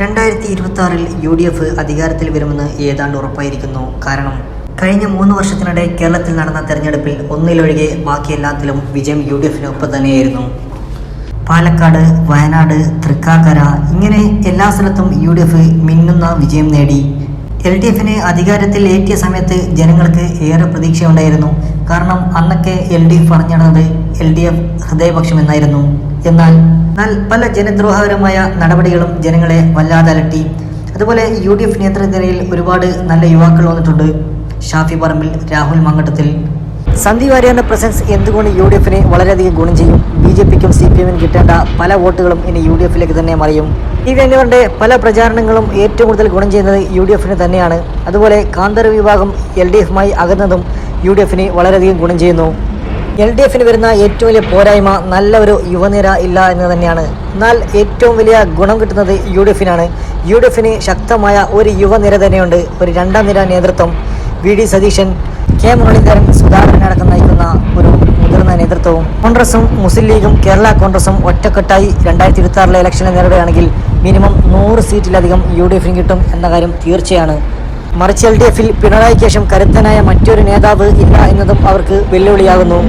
രണ്ടായിരത്തി ഇരുപത്തി ആറിൽ യു ഡി എഫ് അധികാരത്തിൽ വരുമെന്ന് ഏതാണ്ട് ഉറപ്പായിരിക്കുന്നു. കാരണം കഴിഞ്ഞ മൂന്ന് വർഷത്തിനിടെ കേരളത്തിൽ നടന്ന തെരഞ്ഞെടുപ്പിൽ ഒന്നിലൊഴികെ ബാക്കി എല്ലാത്തിലും വിജയം യു ഡി എഫിനൊപ്പം തന്നെയായിരുന്നു. പാലക്കാട് വയനാട് തൃക്കാക്കര ഇങ്ങനെ എല്ലാ സ്ഥലത്തും യു ഡി എഫ് മിന്നുന്ന വിജയം നേടി. എൽ ഡി എഫിന് അധികാരത്തിൽ ഏറ്റിയ സമയത്ത് ജനങ്ങൾക്ക് ഏറെ പ്രതീക്ഷയുണ്ടായിരുന്നു. കാരണം അന്നൊക്കെ എൽ ഡി എഫ് പറഞ്ഞിരുന്നത് എൽ ഡി എഫ് ഹൃദയപക്ഷം എന്നായിരുന്നു. എന്നാൽ എന്നാൽ പല ജനദ്രോഹകരമായ നടപടികളും ജനങ്ങളെ വല്ലാതെ അലട്ടി. അതുപോലെ യു ഡി എഫ് നേതൃത്വത്തിൽ ഒരുപാട് നല്ല യുവാക്കൾ വന്നിട്ടുണ്ട്. ഷാഫി പറമ്പിൽ രാഹുൽ മങ്കട്ടത്തിൽ. സന്ദീപ് വാര്യറിന്റെ പ്രസൻസ് എന്തുകൊണ്ട് യു ഡി എഫിന് വളരെയധികം ഗുണം ചെയ്യും? ബി ജെ പിക്കും സി പി എമ്മിനും കിട്ടേണ്ട പല വോട്ടുകളും ഇനി യു ഡി എഫിലേക്ക് തന്നെ മറിയും. ടി വി പല പ്രചാരണങ്ങളും ഏറ്റവും കൂടുതൽ ഗുണം ചെയ്യുന്നത് യു ഡി എഫിന് തന്നെയാണ്. അതുപോലെ കാന്തര വിഭാഗം എൽ ഡി എഫുമായി അകന്നതും യു ഡി എഫിന് വളരെയധികം ഗുണം ചെയ്യുന്നു. എൽ ഡി എഫിന് വരുന്ന ഏറ്റവും വലിയ പോരായ്മ നല്ല ഒരു യുവനിര ഇല്ല എന്ന് തന്നെയാണ്. എന്നാൽ ഏറ്റവും വലിയ ഗുണം കിട്ടുന്നത് യു ഡി എഫിനാണ്. യു ഡി എഫിന് ശക്തമായ ഒരു യുവനിര തന്നെയുണ്ട്. ഒരു രണ്ടാം നിര നേതൃത്വം V D Satheesan K Muraleedharan Sudhakaran അടക്കം നയിക്കുന്ന ഒരു മുതിർന്ന നേതൃത്വവും. കോൺഗ്രസും മുസ്ലിം ലീഗും കേരള കോൺഗ്രസും ഒറ്റക്കെട്ടായി രണ്ടായിരത്തി ഇരുപത്തി ആറിലെ ഇലക്ഷനെ നേരിടുകയാണെങ്കിൽ മിനിമം നൂറ് സീറ്റിലധികം യു ഡി എഫിന് കിട്ടും എന്ന കാര്യം തീർച്ചയാണ്. മറിച്ച് എൽ ഡി എഫിൽ പിണറായിക്ക് ശേഷം കരുത്തനായ മറ്റൊരു നേതാവ് ഇല്ല എന്നതും അവർക്ക് വെല്ലുവിളിയാകുന്നു.